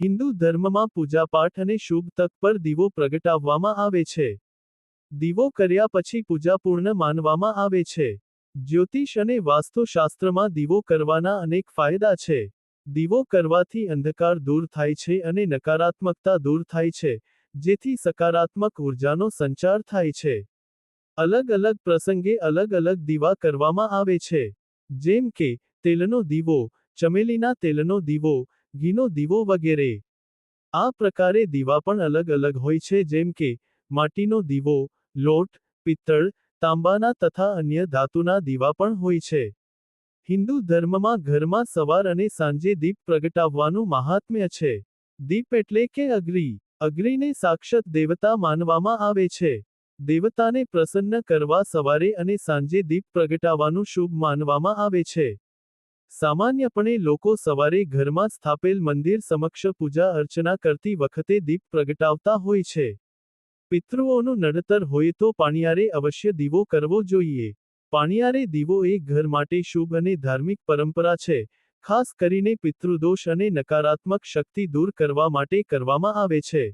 હિન્દુ ધર્મમાં પૂજાપાઠ અને શુભ તક પર દીવો પ્રગટાવવામાં આવે છે. દીવો કર્યા પછી પૂજા પૂર્ણ માનવામાં આવે છે. જ્યોતિષ અને વાસ્તુશાસ્ત્રમાં દીવો કરવાના અનેક ફાયદા છે. દીવો કરવાથી અંધકાર દૂર થાય છે અને નકારાત્મકતા દૂર થાય છે, જેથી સકારાત્મક ઉર્જાનો સંચાર થાય છે. અલગ અલગ પ્રસંગે અલગ અલગ દીવા કરવામાં આવે છે. જેમ કે, તેલનો દીવો, ચમેલીના તેલનો દીવો ઘીનો દીવો વગેરે. આ પ્રકારે દીવા પણ અલગ અલગ હોય છે, જેમ કે માટીનો દીવો, લોટ, પિત્તળ, તાંબાના તથા અન્ય ધાતુના દીવા પણ હોય છે. હિન્દુ ધર્મમાં ઘરમાં સવાર અને સાંજે દીપ પ્રગટાવવાનું મહાત્મ્ય છે. દીપ એટલે કે અગ્રી અગ્નિને સાક્ષાત દેવતા માનવામાં આવે છે. દેવતાને પ્રસન્ન કરવા સવારે અને સાંજે દીપ પ્રગટાવવાનું શુભ માનવામાં આવે છે. સામાન્યપણે લોકો સવારે ઘરમાં સ્થાપેલ મંદિર સમક્ષ પૂજા અર્ચના કરતી વખતે દીપ પ્રગટાવતા હોય છે. પિતૃઓનું નડતર હોય તો પાણિયારે અવશ્ય દીવો કરવો જોઈએ. પાણિયારે દીવો એ ઘર માટે શુભ અને ધાર્મિક પરંપરા છે. ખાસ કરીને પિતૃદોષ અને નકારાત્મક શક્તિ દૂર કરવા માટે કરવામાં આવે છે.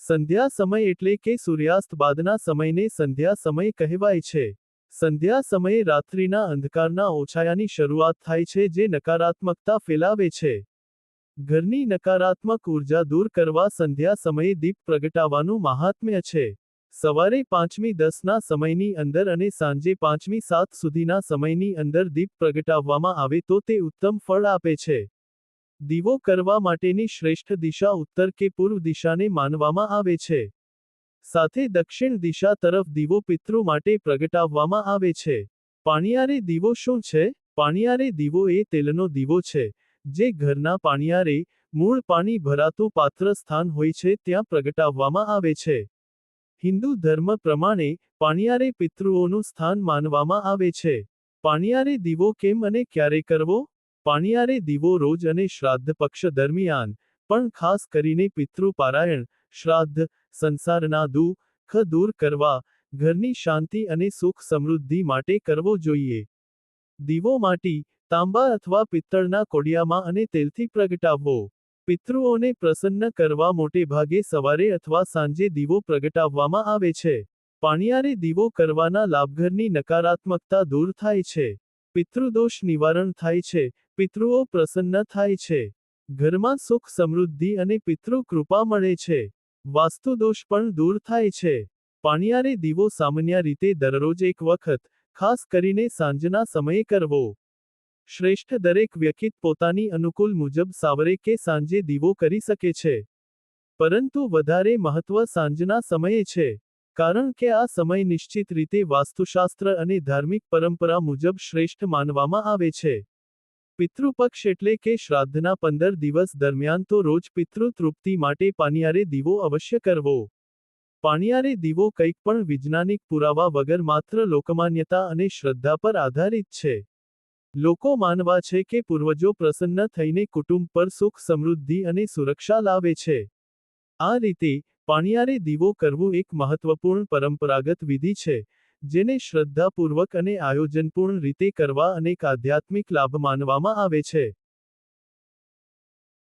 સંધ્યા સમય એટલે કે સૂર્યાસ્ત બાદના સમયને સંધ્યા સમય કહેવાય છે. સંધ્યા સમયે રાત્રિના અંધકારના ઓછાયાની શરૂઆત થાય છે જે નકારાત્મકતા ફેલાવે છે. ઘરની નકારાત્મક ઊર્જા દૂર કરવા સંધ્યા સમયે દીપ પ્રગટાવવાનું મહાત્મ્ય છે. સવારે પાંચમી દસના સમયની અંદર અને સાંજે પાંચમી સાત સુધીના સમયની અંદર દીપ પ્રગટાવવામાં આવે તો તે ઉત્તમ ફળ આપે છે. દીવો કરવા માટેની શ્રેષ્ઠ દિશા ઉત્તર કે પૂર્વ દિશાને માનવામાં આવે છે. સાથે દક્ષિણ દિશા તરફ દીવો પિતૃ માટે પ્રગટાવવામાં આવે છે. પાણિયારે દીવો શું છે? પાણિયારે દીવો એ તેલનો દીવો છે, જે ઘરના પાણિયારે, મૂળ પાણી ભરાતું પાત્ર સ્થાન હોય છે ત્યાં પ્રગટાવવામાં આવે છે. હિન્દુ ધર્મ પ્રમાણે પાણિયારે પિતૃઓનું સ્થાન માનવામાં આવે છે. પાણિયારે દીવો કેમ અને ક્યારે કરવો? પાણિયારે દીવો રોજ અને શ્રાદ્ધ પક્ષ દરમિયાન, પણ ખાસ કરીને પિતૃ પારાયણ શ્રાદ્ધ સંસારના દુઃખ દૂર કરવા, ઘરની શાંતિ અને સુખ સમૃદ્ધિ માટે કરવો જોઈએ. દીવો માટી, તાંબા અથવા પિત્તળના કોડિયામાં અને તેલથી પ્રગટાવવો. પિતૃઓને પ્રસન્ન કરવા મોટે ભાગે સવારે અથવા સાંજે દીવો પ્રગટાવવામાં આવે છે. પાણિયારે દીવો કરવાના લાભઘરની નકારાત્મકતા દૂર થાય છે. પિતૃદોષ નિવારણ થાય છે. પિતૃઓ પ્રસન્ન થાય છે. ઘરમાં સુખ સમૃદ્ધિ અને પિતૃ કૃપા મળે છે. વાસ્તુદોષ પણ દૂર થાય છે. પાણિયારે દીવો સામાન્ય રીતે દરરોજ એક વખત, ખાસ કરીને સાંજના સમયે કરવો. શ્રેષ્ઠ દરેક વ્યક્તિ પોતાની અનુકૂળ મુજબ સાવરે કે સાંજે દીવો કરી શકે છે. પરંતુ વધારે મહત્વ સાંજના સમયે છે, કારણ કે આ સમય નિશ્ચિત રીતે વાસ્તુશાસ્ત્ર અને ધાર્મિક પરંપરા મુજબ શ્રેષ્ઠ માનવામાં આવે છે. પિતૃપક્ષ એટલે કે શ્રાદ્ધના પંદર દિવસ દરમિયાન તો રોજ પિતૃ તૃપ્તિ માટે પાનિયારે દીવો અવશ્ય કરવો. પાણિયારે દીવો કંઈક પણ વૈજ્ઞાનિક પુરાવા વગર માત્ર લોકમાન્યતા અને શ્રદ્ધા પર આધારિત છે. લોકો માનવા છે કે પૂર્વજો પ્રસન્ન થઈને કુટુંબ પર સુખ સમૃદ્ધિ અને સુરક્ષા લાવે છે. આ રીતે પાણિયારે દીવો કરવું એક મહત્વપૂર્ણ પરંપરાગત વિધિ છે. જેને શ્રદ્ધાપૂર્વક અને આયોજનપૂર્ણ રીતે કરવા અનેક આધ્યાત્મિક લાભ માનવામાં આવે છે.